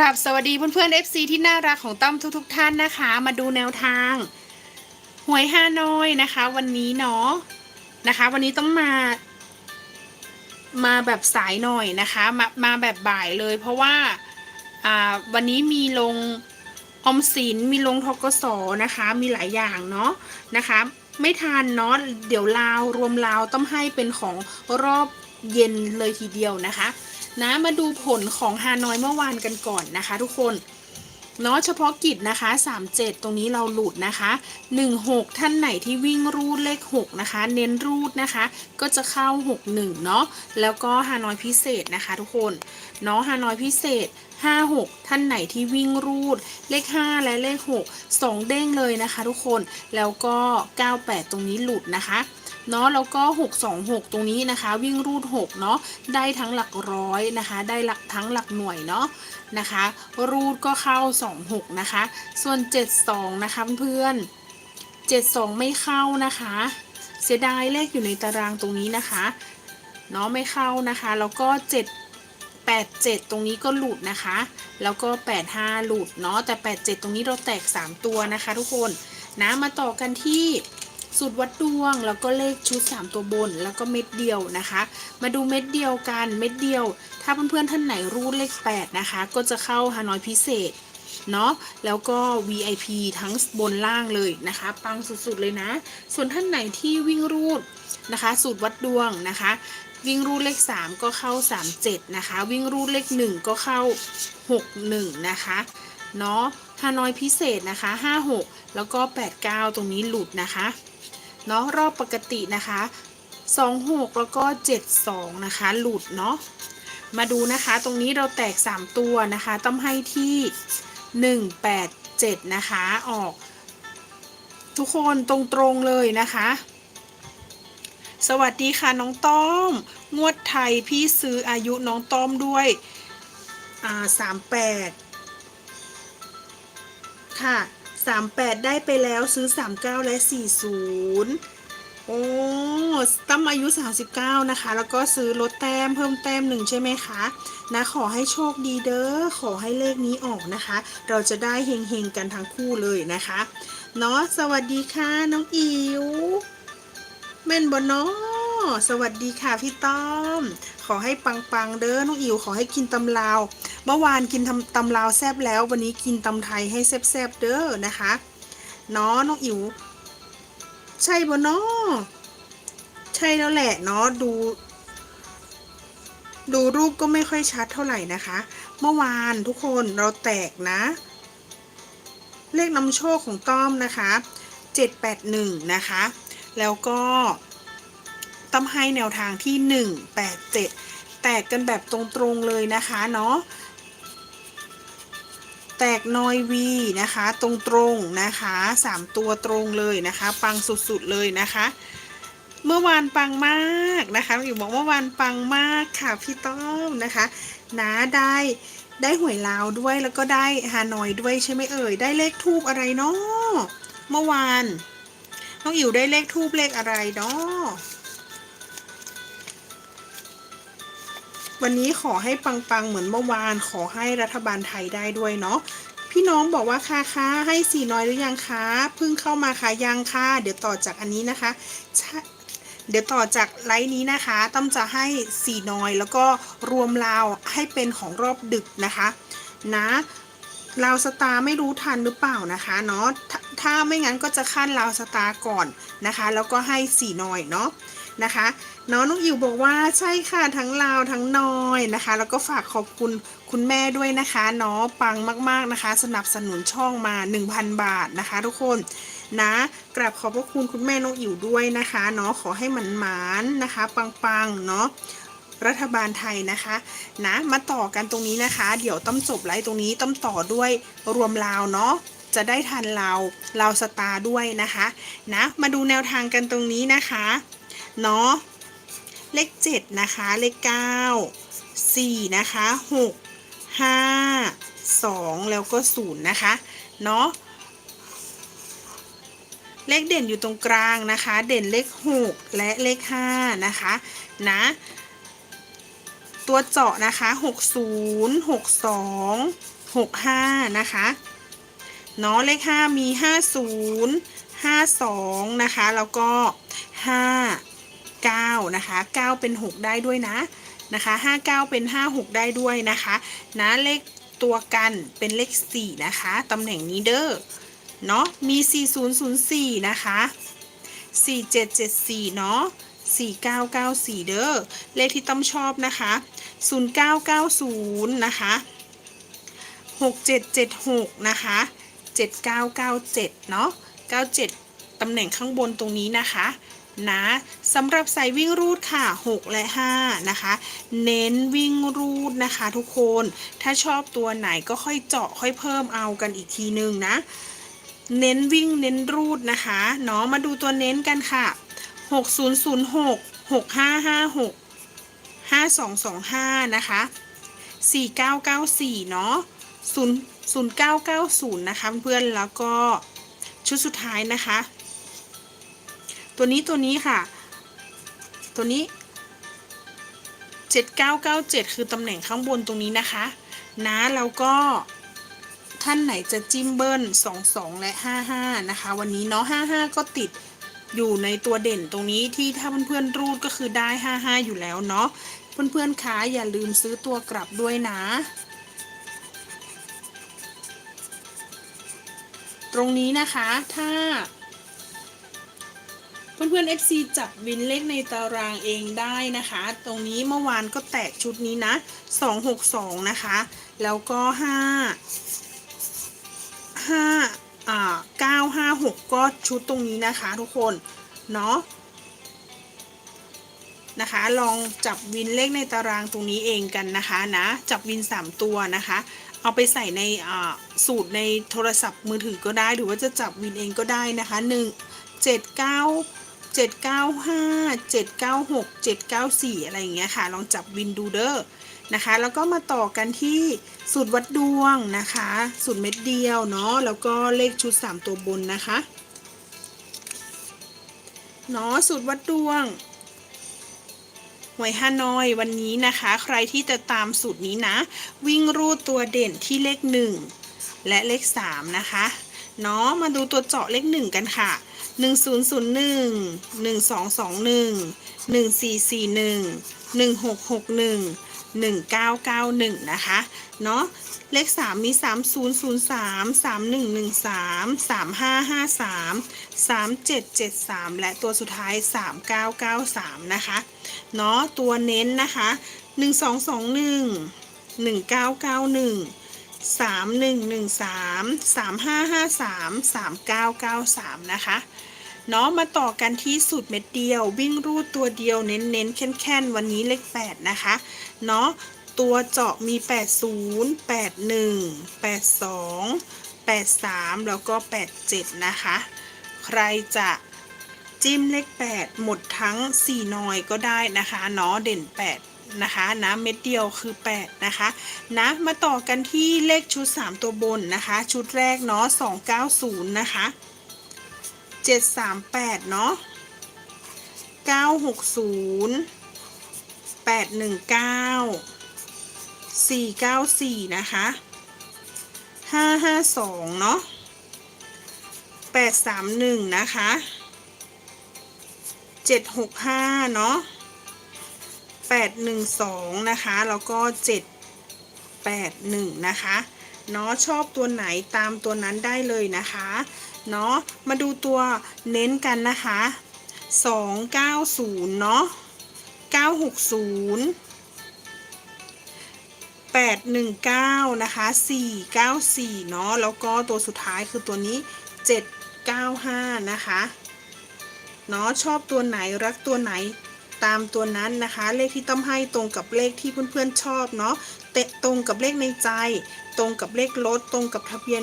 ราบสวัสดีเพื่อนๆ FC ที่น่ารักของตั้มทุกๆท่านนะคะ มาดูแนวทางหวยฮานอยนะคะ วันนี้เนาะนะคะ วันนี้ต้องมา มาแบบสายหน่อยนะคะมามาแบบบ่ายเลย เพราะว่าอ่าวันนี้มีลงออมสินมีลงทกสนะคะ มีหลายอย่างเนาะนะคะ ไม่ทันเนาะเดี๋ยวลาวรวมลาวต้องให้เป็นของรอบเย็นเลยทีเดียวนะคะ นะมาดูผลของฮานอยเมื่อวานกันก่อนนะคะ ทุกคนเนาะเฉพาะกิจนะคะ 37 ตรงนี้เราหลุดนะคะ 16 ท่านไหนที่วิ่งรูดเลข 6 นะคะ เน้นรูดนะคะ ก็จะเข้า 61 เนาะแล้วก็ฮานอยพิเศษนะคะ ทุกคนเนาะฮานอยพิเศษ 56 ท่านไหนที่วิ่งรูดเลข 5 และเลข 6 2 เด้งเลยนะคะ ทุกคนแล้วก็ 98 ตรงนี้หลุดนะคะ เนาะแล้วก็ 626 ตรงนี้นะคะ วิ่งรูด6เนาะได้ทั้งหลักร้อยนะคะ ได้หลักทั้งหลักหน่วยเนาะนะคะ รูดก็เข้า 26 นะคะ ส่วน 72 นะคะเพื่อน72 ไม่เข้านะคะ เสียดายเลขอยู่ในตารางตรงนี้นะคะเนาะไม่เข้านะคะ แล้วก็ 7 87 ตรงนี้ก็หลุดนะคะ แล้วก็ 85 หลุดเนาะแต่ 87 ตรงนี้เราแตก 3 ตัวนะคะ ทุกคนนะมาต่อกันที่ สูตรวัดดวงแล้วก็เลขชุด 3 ตัวบนแล้วก็เม็ดเดียวนะคะ มาดูเม็ดเดียวกันเม็ดเดียว ถ้าเพื่อนๆท่านไหนรูดเลข 8 นะคะ ก็จะเข้าฮานอยพิเศษเนาะแล้วก็ VIP ทั้งบนล่างเลยนะคะ ปังสุดๆเลยนะ ส่วนท่านไหนที่วิ่งรูดนะคะ สูตรวัดดวงนะคะ วิ่งรูดเลข 3 ก็เข้า 37 นะคะ วิ่งรูดเลข 1 ก็เข้า 61 นะคะเนาะฮานอยพิเศษนะคะ 56 แล้วก็ 89 ตรงนี้หลุดนะคะ เนาะรอบปกตินะคะ26 แล้วก็ 72 นะคะ หลุดเนาะมาดูนะคะตรงนี้เราแตก 3 ตัวนะคะ ต้องให้ที่ 187 นะคะออก ทุกคนตรงๆเลยนะคะ สวัสดีค่ะน้องต้อม งวดไทยพี่ซื้ออายุน้องต้อมด้วยอ่า38 ค่ะ 38 ได้ไปแล้วซื้อ 39 และ 40 โอ้ตั้มอายุ 39 นะคะ แล้วก็ซื้อลดแต้มเพิ่มแต้มหนึ่งใช่ไหมคะนะขอให้โชคดีเด้อขอให้เลขนี้ออกนะคะ เราจะได้เฮงๆกันทั้งคู่เลยนะคะเนาะสวัสดีค่ะ น้องอิ๋วแม่นบนเนาะสวัสดีค่ะพี่ต้อม ขอให้ปังๆเด้อน้องอิ๋วขอให้กินตำลาว เมื่อวานกินตำตำลาวแซบแล้ว วันนี้กินตำไทยให้แซบๆเด้อนะคะเนาะน้องอิ๋วใช่บนเนาะใช่แล้วแหละเนาะดู ดูรูปก็ไม่ค่อยชัดเท่าไหร่นะคะ เมื่อวานทุกคนเราแตกนะ เลขนำโชคของต้อมนะคะ781 นะคะ แล้วก็ต้อมให้แนวทางที่ 187 แตกกันแบบตรงๆเลยนะคะเนาะ แตกนอยวีนะคะ ตรงๆนะคะ 3 ตัวตรงเลยนะคะ ปังสุดๆเลยนะคะ เมื่อวานปังมากนะคะอยู่บอกเมื่อวานปังมากค่ะพี่ต้อมนะคะนะได้ได้หวยลาวด้วยแล้วก็ได้ฮานอยด้วยใช่ไหมเอ่ยได้เลขทูบอะไรเนาะเมื่อวานน้องอิ๋วได้เลขทูบเลขอะไรเนาะ วันนี้ขอให้ปังๆเหมือนเมื่อวาน ขอให้รัฐบาลไทยได้ด้วยเนาะพี่น้องบอกว่าค่ะค่ะให้สี่น้อยหรือยังคะเพิ่งเข้ามาค่ะยังค่ะเดี๋ยวต่อจากอันนี้นะคะชเดี๋ยวต่อจากไลฟ์นี้นะคะต้อมจะให้สี่น้อยแล้วก็รวมลาวให้เป็นของรอบดึกนะคะนะลาวสตาร์ไม่รู้ทันหรือเปล่านะคะเนาะถ้าถ้าไม่งั้นก็จะขั้นลาวสตาร์ก่อนนะคะ แล้วก็ให้สี่น้อยเนาะนะคะ น้องน้องอิวบอกว่าใช่ค่ะทั้งลาวทั้งนอยนะคะ แล้วก็ฝากขอบคุณคุณแม่ด้วยนะคะเนาะปังมากๆนะคะ สนับสนุนช่องมา 1,000 บาทนะคะ ทุกคนนะกราบขอบพระคุณคุณแม่น้องอิ๋วด้วยนะคะเนาะขอให้มันหมานนะคะ ปังๆเนาะรัฐบาลไทยนะคะนะมาต่อกันตรงนี้นะคะ เดี๋ยวต้อมจบไลฟ์ตรงนี้ต้อมต่อด้วยรวมลาวเนาะจะได้ทันลาวลาวสตาร์ด้วยนะคะนะมาดูแนวทางกันตรงนี้นะคะเนาะ เลข7นะคะ เลข 9 4 นะคะ 6 5 2 แล้วก็ 0 นะคะ เนาะเลขเด่นอยู่ตรงกลางนะคะ เด่นเลข 6 และเลข 5 นะคะ นะ ตัวเจาะนะคะ 60 62หกห้านะคะเนาะเลขห้ามีห้าศูนย์ห้าสองนะคะ แล้วก็ห้าเก้านะคะเก้าเป็นหกได้ด้วยนะนะคะห้าเก้าเป็นห้าหกได้ด้วยนะคะนะเลขตัวกันเป็นเลขสี่นะคะตำแหน่งนี้เด้อเนาะมี 4004 นะคะ 4774 เนาะ4994 เด้อเลขที่ต้อมชอบนะคะ 0990 นะคะ 6776 นะคะ 7997 เนาะ97 ตำแหน่งข้างบนตรงนี้นะคะ นะสำหรับสายวิ่งรูดค่ะ 6 และ 5 นะคะ เน้นวิ่งรูดนะคะทุกคนถ้าชอบตัวไหนก็ค่อยเจาะค่อยเพิ่มเอากันอีกทีนึงนะ เน้นวิ่งเน้นรูดนะคะเนาะมาดูตัวเน้นกันค่ะ 6006 6556 5225 นะคะ 4994 เนาะ0 0990 นะคะเพื่อนๆแล้วก็ชุดสุดท้ายนะคะ ตัวนี้ตัวนี้ค่ะ ตัวนี้ 7997 คือตำแหน่งข้างบนตรงนี้นะคะ นะแล้วก็ท่านไหนจะจิ้มเบิ้ล22 และ 55 นะคะ วันนี้เนาะ 55 ก็ติดอยู่ในตัวเด่นตรงนี้ที่ถ้าเพื่อนๆรูดก็คือได้ 55 อยู่แล้วเนาะ เพื่อนๆคะอย่าลืมซื้อตัวกลับด้วยนะ ตรงนี้นะคะถ้า เพื่อนๆ FC จับวินเลขในตารางเองได้นะคะ ตรงนี้เมื่อวานก็แตกชุดนี้นะ 262 นะคะ แล้วก็5ห้าอ่าเก้าห้าหกก็ชุดตรงนี้นะคะทุกคน เนาะนะคะ ลองจับวินเลขในตารางตรงนี้เองกันนะคะนะ จับวิน 3 ตัวนะคะ เอาไปใส่ในสูตรในโทรศัพท์มือถือก็ได้ หรือว่าจะจับวินเองก็ได้นะคะ 1 7 9 7 9 5 7 9 6 7 9 4 อะไรอย่างเงี้ยค่ะ ลองจับวินดูเด้อนะคะ แล้วก็มาต่อกันที่สูตรวัดดวงนะคะ สูตรเม็ดเดียวเนาะ แล้วก็เลขชุด 3 ตัวบนนะคะเนาะสูตรวัดดวงหวยฮานอยวันนี้นะคะ ใครที่จะตามสูตรนี้นะ วิ่งรูดตัวเด่นที่เลข 1 และเลข 3 นะคะเนาะมาดูตัวเจาะเลข 1 กันค่ะ 1001 1221 1441 1661 1991นะคะ เนาะเลข3มี3003 3113 3553 3773และตัวสุดท้าย3993นะคะ เนาะตัวเน้นนะคะ1221 1991 3113 3553 3993นะคะ เนาะมาต่อกันที่สูตรเม็ดเดียว วิ่งรูดตัวเดียวเน้นเน้นแค่นๆวันนี้เลข 8 นะคะ เนาะตัวเจาะมี 80 81 82 83 แล้วก็ 87 นะคะ ใครจะจิ้มเลข 8 หมดทั้ง4นอยก็ได้นะคะเนาะเด่น 8นะคะนะเม็ดเดียวคือ 8 นะคะนะมาต่อกันที่เลขชุด 3 ตัวบนนะคะ ชุดแรกเนาะ290 นะคะ 738เนาะ960 819 494นะคะ552เนาะ831นะคะ765เนาะ812นะคะ แล้วก็781นะคะ เนาะชอบตัวไหนตามตัวนั้นได้เลยนะคะเนาะมาดูตัวเน้นกันนะคะ 290 เนาะ960 819 นะคะ 494 เนาะแล้วก็ตัวสุดท้ายคือตัวนี้ 795 นะคะเนาะชอบตัวไหนรักตัวไหนตามตัวนั้นนะคะ เลขที่ต้องให้ตรงกับเลขที่เพื่อนๆชอบเนาะ เตะตรงกับเลขในใจ ตรงกับเลขรถ ตรงกับทะเบียน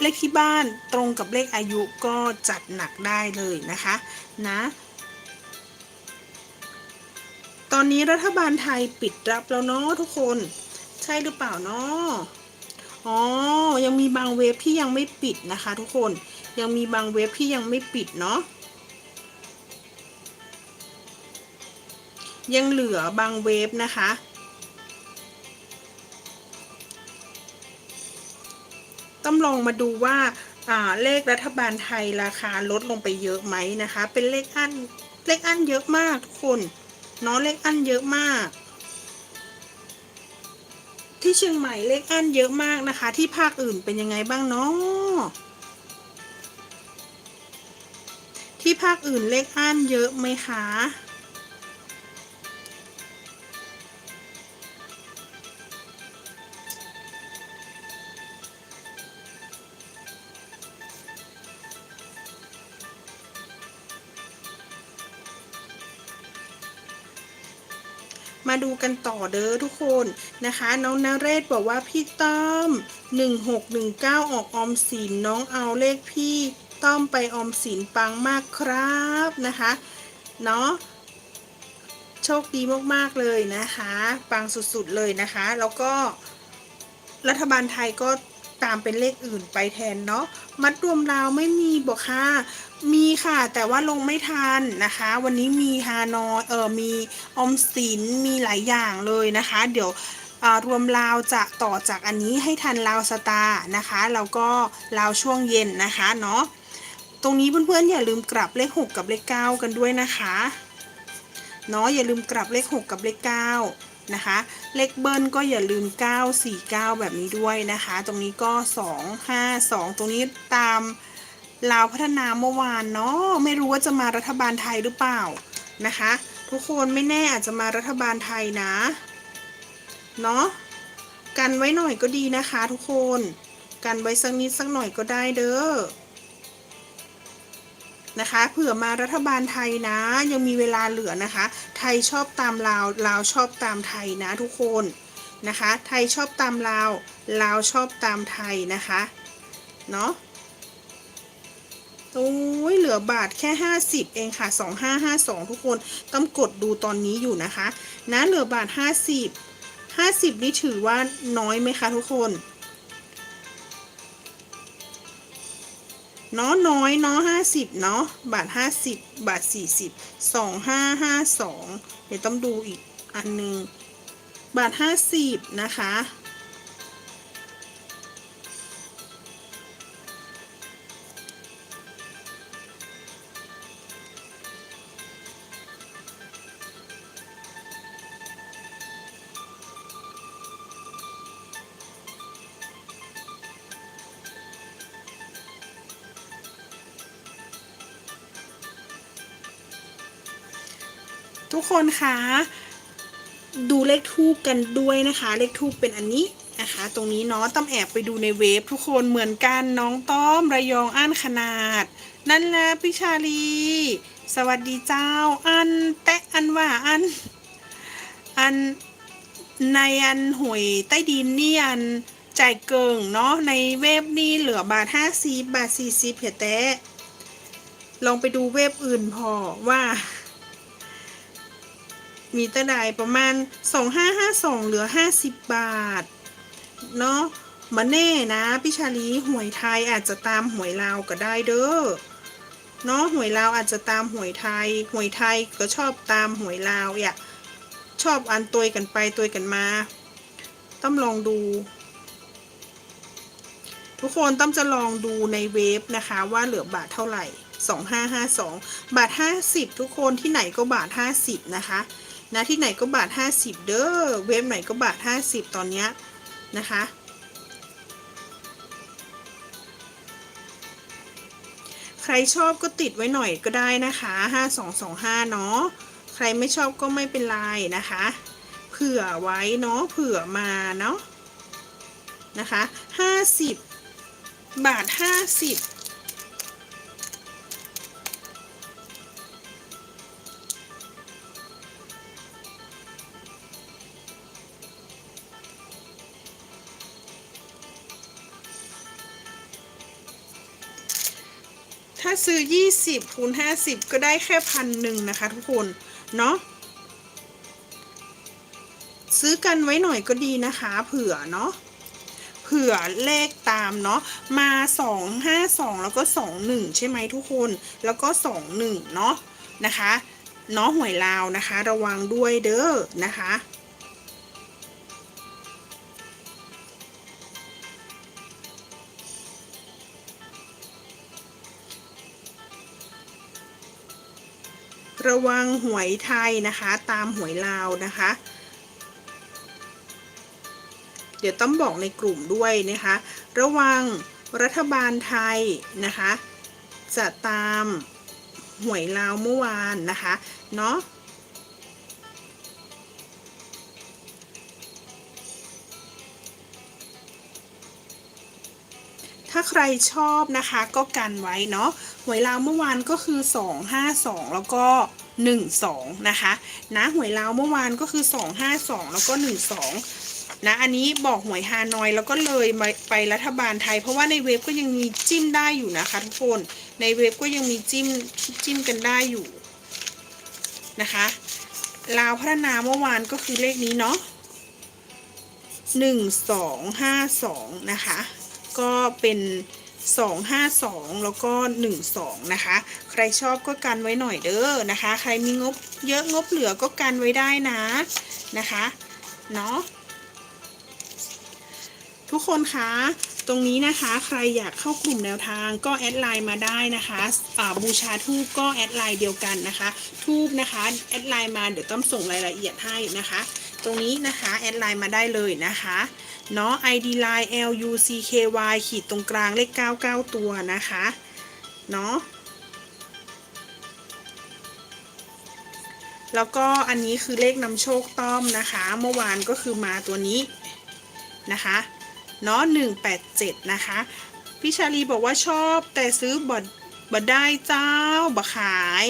เลขที่บ้านตรงกับเลขอายุก็จัดหนักได้เลยนะคะนะตอนนี้รัฐบาลไทยปิดรับแล้วเนาะทุกคน ใช่หรือเปล่าเนาะอ๋อ ยังมีบางเว็บที่ยังไม่ปิดนะคะ ทุกคนยังมีบางเว็บที่ยังไม่ปิดเนาะยังเหลือบางเว็บนะคะ ต้องลองมาดูว่าเลขรัฐบาลไทยราคาลดลงไปเยอะไหมนะคะ เป็นเลขอันเลขอันเยอะมากทุกคนเนาะเลขอันเยอะมาก ที่เชียงใหม่เลขอันเยอะมากนะคะ ที่ภาคอื่นเป็นยังไงบ้างเนาะที่ภาคอื่นเลขอันเยอะไหมคะ มาดูกันต่อเด้อทุกคนนะคะ น้องนาเรศบอกว่าพี่ต้อม 1619 ออกออมสินน้องเอาเลขพี่ต้อมไปออมสินปังมากครับนะคะเนาะโชคดีมากๆเลยนะคะ ปังสุดๆเลยนะคะ แล้วก็รัฐบาลไทยก็ ตามเป็นเลขอื่นไปแทนเนาะมัดรวมราวไม่มีบอกค่ะ มีค่ะ แต่ว่าลงไม่ทันนะคะ วันนี้มีฮานอยเออมีอมสินมีหลายอย่างเลยนะคะ เดี๋ยวรวมราวจะต่อจากอันนี้ให้ทันราวสตาร์นะคะแล้วก็ราวช่วงเย็นนะคะเนาะตรงนี้เพื่อนๆอย่าลืมกลับเลข 6 กับเลข 9 กันด้วยนะคะเนาะอย่าลืมกลับเลข 6 กับเลข 9 นะคะ เลขเบิ้ลก็อย่าลืม 949 แบบนี้ด้วยนะคะ ตรงนี้ก็ 252 ตรงนี้ตามลาวพัฒนาเมื่อวานเนาะไม่รู้ว่าจะมารัฐบาลไทยหรือเปล่านะคะ ทุกคนไม่แน่อาจจะมารัฐบาลไทยนะเนาะกันไว้หน่อยก็ดีนะคะ ทุกคน กันไว้สักนิดสักหน่อยก็ได้เด้อ นะคะเผื่อมารัฐบาลไทยนะ ยังมีเวลาเหลือนะคะ ไทยชอบตามลาวลาวชอบตามไทยนะทุกคนนะคะ ไทยชอบตามลาวลาวชอบตามไทยนะคะเนาะโอ้ยเหลือบาทแค่ 50 เองค่ะ 2552 ทุกคนต้องกดดูตอนนี้อยู่นะคะ นะเหลือบาท 50 50 นี่ถือว่าน้อยไหมคะทุกคน เนาะน้อยเนาะห้าสิบเนาะบาทห้าสิบบาทสี่สิบสองห้าห้าสองเดี๋ยวต้องดูอีกอันหนึ่งบาทห้าสิบนะคะ ทุกคนคะดูเลขทูบกันด้วยนะคะ เลขทูบเป็นอันนี้นะคะ ตรงนี้เนาะต้องแอบไปดูในเว็บทุกคนเหมือนกันน้องต้อมระยองอ่านขนาด นั่นแหละพิชาลี สวัสดีเจ้า อันแตะอันว่าอัน อันในอันหวยใต้ดินนี่อันจ่ายเกิงเนาะในเว็บนี่เหลือบาทห้าสิบบาทสี่สิบเพียแตะลองไปดูเว็บอื่นพอว่า มีตะไดประมาณ 2552เหลือ 50 บาท เนาะมาแน่นะพี่ชาลีหวยไทยอาจจะตามหวยลาวก็ได้เด้อเนาะหวยลาวอาจจะตามหวยไทย หวยไทยก็ชอบตามหวยลาวอย่าชอบอันตัวกันไปตัวกันมาต้องลองดู ทุกคนต้องจะลองดูในเว็บนะคะว่าเหลือบาทเท่าไหร่ 2552 บาท 50 ทุกคนที่ไหนก็บาท 50 นะคะ นะที่ไหนก็บาท 50 เด้อเว็บไหนก็บาท 50 ตอนเนี้ยนะคะ ใครชอบก็ติดไว้หน่อยก็ได้นะคะ 5225 เนาะใครไม่ชอบก็ไม่เป็นไรนะคะ เผื่อไว้เนาะเผื่อมาเนาะนะคะ 50 บาท 50 ถ้าซื้อ 20คูณ50 ก็ได้แค่พันหนึ่งนะคะทุกคน เนาะซื้อกันไว้หน่อยก็ดีนะคะ เผื่อเนาะเผื่อเลขตามเนาะมา 2 5 2 แล้วก็ 2 1 ใช่ไหมทุกคนแล้วก็ 2 1 เนาะนะคะเนาะหวยลาวนะคะ ระวังด้วยเด้อนะคะ ระวังหวยไทยนะคะ ตามหวยลาวนะคะ เดี๋ยวต้องบอกในกลุ่มด้วยนะคะ ระวังรัฐบาลไทยนะคะ จะตามหวยลาวเมื่อวานนะคะ เนาะ ใครชอบนะคะก็กันไว้เนาะหวยลาวเมื่อวานก็คือ 252 แล้วก็ 12 นะคะนะหวยลาวเมื่อวานก็คือ 252 แล้วก็ 12 นะ อันนี้บอกหวยฮานอยแล้วก็เลยไปรัฐบาลไทย เพราะว่าในเว็บก็ยังมีจิ้มได้อยู่นะคะทุกคนในเว็บก็ยังมีจิ้มจิ้มกันได้อยู่นะคะลาวพัฒนาเมื่อวานก็คือเลขนี้เนาะ1252นะคะ ก็เป็น 252 แล้วก็ 12 นะคะ ใครชอบก็กันไว้หน่อยเด้อนะคะ ใครมีงบเยอะงบเหลือก็กันไว้ได้นะนะคะเนาะทุกคนคะตรงนี้นะคะใครอยากเข้ากลุ่มแนวทางก็แอดไลน์มาได้นะคะบูชาทูบก็แอดไลน์เดียวกันนะคะ ทูบนะคะแอดไลน์มาเดี๋ยวต้องส่งรายละเอียดให้นะคะ ตรงนี้นะคะแอดไลน์มาได้เลยนะคะเนาะ ID line L U C K Y ขีดตรงกลางเลข 99 ตัวนะคะเนาะแล้วก็อันนี้คือเลขนำโชคต้อมนะคะ เมื่อวานก็คือมาตัวนี้นะคะเนาะ187 นะคะ พี่ชาลีบอกว่าชอบแต่ซื้อบดบดได้เจ้าบะขาย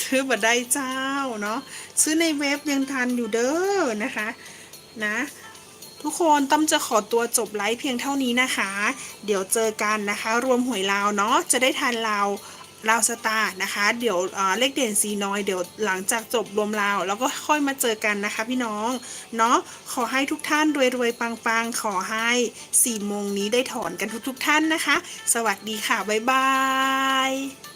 ซื้อบดได้เจ้าเนาะซื้อในเว็บยังทันอยู่เด้อนะคะนะทุกคนต้อมจะขอตัวจบไลฟ์เพียงเท่านี้นะคะ เดี๋ยวเจอกันนะคะ รวมหวยลาวเนาะจะได้ทันลาวลาวสตาร์นะคะ เดี๋ยวเเลขเด่นสีน้อยเดี๋ยวหลังจากจบรวมลาวแล้วก็ค่อยมาเจอกันนะคะพี่น้องเนาะขอให้ทุกท่านรวยๆปังๆ ขอให้4โมงนี้ได้ถอนกันทุกๆท่านนะคะ สวัสดีค่ะ บ๊ายบาย